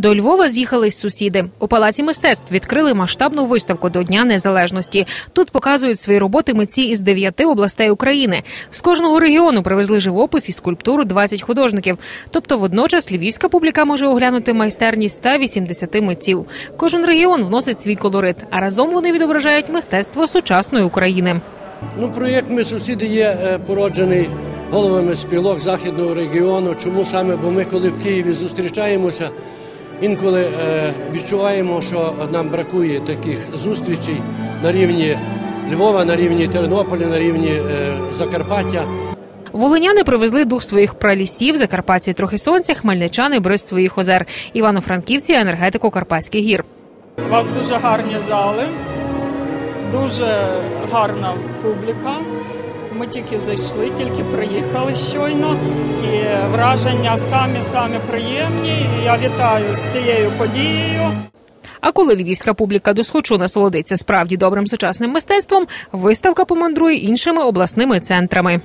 До Львова з'їхались сусіди. У палаці мистецтв відкрили масштабну виставку до Дня Незалежності. Тут показують свої роботи митці із дев'яти областей України. З кожного регіону привезли живопис і скульптуру 20 художників. Тобто, водночас львівська публіка може оглянути майстерність 180 митців. Кожен регіон вносить свій колорит, а разом вони відображають мистецтво сучасної України. Ну, проєкт ми сусіди є е, породжений головами спілок західного регіону. Чому саме? Бо ми, коли в Києві зустрічаємося, інколи е, відчуваємо, що нам бракує таких зустрічей на рівні Львова, на рівні Тернополя, на рівні е, Закарпаття. Волиняни привезли дух своїх пралісів, закарпатці трохи сонця, хмельничани бриз своїх озер, івано-франківці енергетику Карпатських гір. У вас дуже гарні зали, дуже гарна публіка. Ми тільки зайшли, тільки приїхали щойно, і враження самі самі приємні. Я вітаю з цією подією. А коли львівська публіка досхочу насолодиться справді добрим сучасним мистецтвом, виставка помандрує іншими обласними центрами.